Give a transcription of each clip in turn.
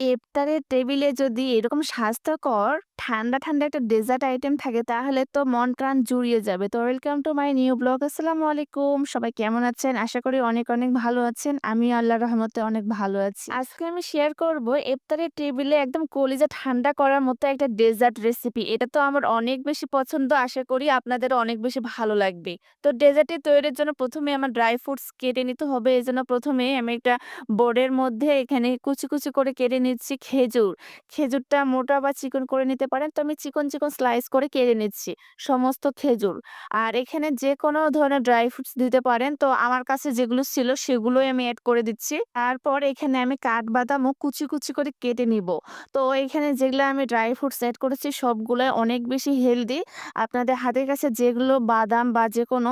ইফতারের টেবিলে যদি এরকম স্বাস্থ্যকর ঠান্ডা, ঠান্ডা একটা ডেজার্ট আইটেম থাকে তাহলে তো মন প্রাণ জুড়িয়ে যাবে। তো welcome to my new blog. আসসালামু আলাইকুম। সবাই কেমন আছেন? আশা করি অনেক, অনেক ভালো আছেন। আমি আল্লাহর রহমতে অনেক ভালো আছি। আজকে আমি শেয়ার করব ইফতারের টেবিলে একদম কলিজা ঠান্ডা করার মতো একটা ডেজার্ট রেসিপি। এটা তো আমার অনেক বেশি পছন্দ। আশা করি আপনাদেরও অনেক বেশি ভালো লাগবে। তো ডেজার্টটি তৈরির জন্য প্রথমে আমার ড্রাই ফ্রুটস কেটে নিতে হবে। এজন্য ১ম এ আমি একটা বোর্ডের মধ্যে এখানে কুচি, কুচি করে কেটে নিচ্ছি খেজুর। খেজুরটা মোটা বা চিকন করে নিতে পারেন। তো আমি চিকন, চিকন স্লাইস করে কেটে নিচ্ছি সমস্ত খেজুর। আর এখানে যে কোনো ধরনের ড্রাই ফ্রুটস দিতে পারেন। তো আমার কাছে যেগুলো ছিল সেগুলোই আমি অ্যাড করে দিচ্ছি। তারপর এখানে আমি কাঠবাদামও কুচি, কুচি করে কেটে নিব। তো এখানে যেগুলো আমি ড্রাই ফ্রুটস অ্যাড করেছি সবগুলাই অনেক বেশি হেলদি। আপনাদের হাতের কাছে যেগুলো বাদাম বা যে কোনো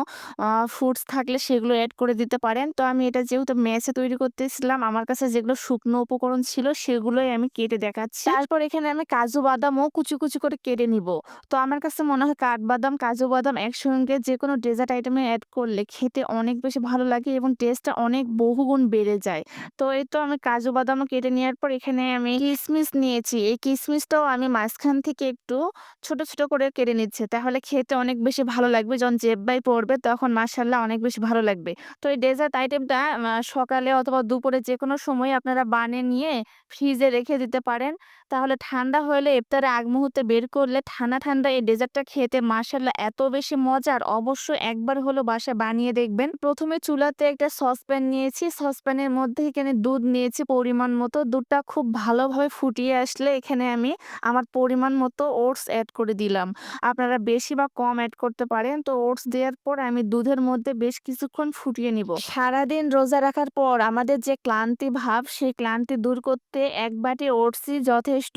ফ্রুটস থাকলে সেগুলো অ্যাড করে দিতে পারেন। তো আমি এটা যেহেতু মেসে তৈরি করতেছিলাম আমার কাছে যেগুলো শুকনো উপকরণ ছিল সেগুলোই আমি কেটে দেখাচ্ছি। তারপর এখানে আমি কাজু বাদামও কুচি, কুচি করে কেটে নিব। তো আমার কাছে মনে হয় কাঠবাদাম, কাজু বাদাম একসঙ্গে যে কোনো ডেজার্ট আইটেমে অ্যাড করলে খেতে অনেক বেশি ভালো লাগে এবং টেস্টটা অনেক বহুগুণ বেড়ে যায়। তো এই তো আমি কাজু বাদামও কেটে নেওয়ার পর এখানে আমি কিশমিশ নিয়েছি। এই কিশমিশটাও আমি মাঝখান থেকে একটু ছোট, ছোট করে কেটে নিচ্ছে তাহলে খেতে অনেক বেশি ভালো লাগবে। যখন জেব্বায় পড়বে তখন মাশাআল্লাহ অনেক বেশি ভালো লাগবে। তো এই ডেজার্ট আইটেমটা সকালে অথবা দুপুরে যে কোনো সময় আপনারা বানিয়ে নিয়ে ফ্রিজে রেখে দিতে পারেন। তাহলে ঠান্ডা হলে ইফতারের আগ মুহূর্তে বের করলে ঠান্ডা, ঠান্ডা এই ডেজার্টটা খেতে মাশাআল্লাহ এত বেশি মজার অবশ্যই একবার হলেও বাসায় বানিয়ে দেখবেন। প্রথমে চুলাতে একটা সসপ্যান নিয়েছি। সসপ্যানের মধ্যে এখানে দুধ নিয়েছি পরিমাণ মতো। দুধটা খুব ভালোভাবে ফুটিয়ে আসলে এখানে আমি আমার পরিমাণ মতো ওটস অ্যাড করে দিলাম। আপনারা বেশি বা কম অ্যাড করতে পারেন। তো ওটস দেওয়ার পর আমি দুধের মধ্যে বেশ কিছুক্ষণ ফুটিয়ে নিব। সারাদিন রোজা রাখার পর আমাদের যে ক্লান্তি ভাব সেই ক্লান্তি দূর করতে এক বাটি ওটসই যথেষ্ট।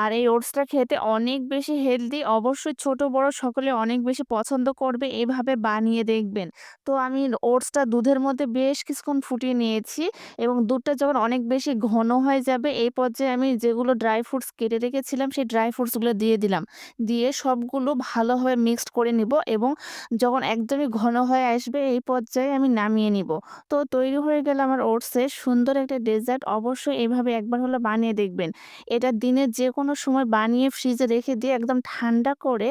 আর এই ওটসটা খেতে অনেক বেশি হেলদি। অবশ্যই ছোট, বড় সকলে অনেক বেশি পছন্দ করবে। এভাবে বানিয়ে দেখবেন। তো আমি ওটসটা দুধের মধ্যে বেশ কিছুক্ষণ ফুটিয়ে নিয়েছি এবং দুধটা যখন অনেক বেশি ঘন হয়ে যাবে, এই পর্যায়ে আমি যেগুলো ড্রাই ফ্রুটস কেটে রেখেছিলাম, সেই ড্রাই ফ্রুটসগুলো দিয়ে দিলাম। দিয়ে সবগুলো ভালোভাবে মিক্সড করে নিব এবং যখন একদমই ঘন হয়ে আসবে, এই পর্যায়ে আমি নামিয়ে নিব। তো তৈরি হয়ে গেল আমার ওটসের সুন্দর একটা ডেজার্ট। অবশ্যই এভাবে একবার হলেও বানিয়ে দেখবেন। এটা দিনের যে কোনো সময় বানিয়ে ফ্রিজে রেখে দিয়ে একদম ঠান্ডা করে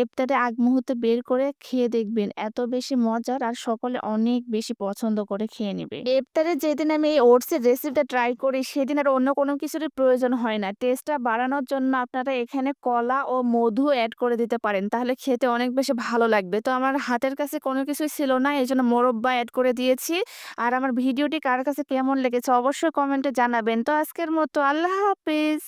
ইফতারের আগ মুহূর্তে বের করে খেয়ে দেখবেন। এত বেশি মজার আর সকলে অনেক বেশি পছন্দ করে খেয়ে নেবে ইফতারে যেদিন আমি এই ওটসের রেসিপিটা ট্রাই করি, সেদিন আর অন্য কোনো কিছুরই প্রয়োজন হয় না। টেস্টটা বাড়ানোর জন্য আপনারা এখানে কলা ও মধু অ্যাড করে দিতে পারেন। তাহলে খেতে অনেক বেশি ভালো লাগবে। তো আমার হাতের কাছে কোনো কিছুই ছিল না। এই জন্য মোরব্বা অ্যাড করে দিয়েছি। আর আমার ভিডিওটি কার কাছে কেমন লেগেছে অবশ্যই কমেন্টে জানাবেন। তো আজকের মতো আল্লাহ হাফেজ।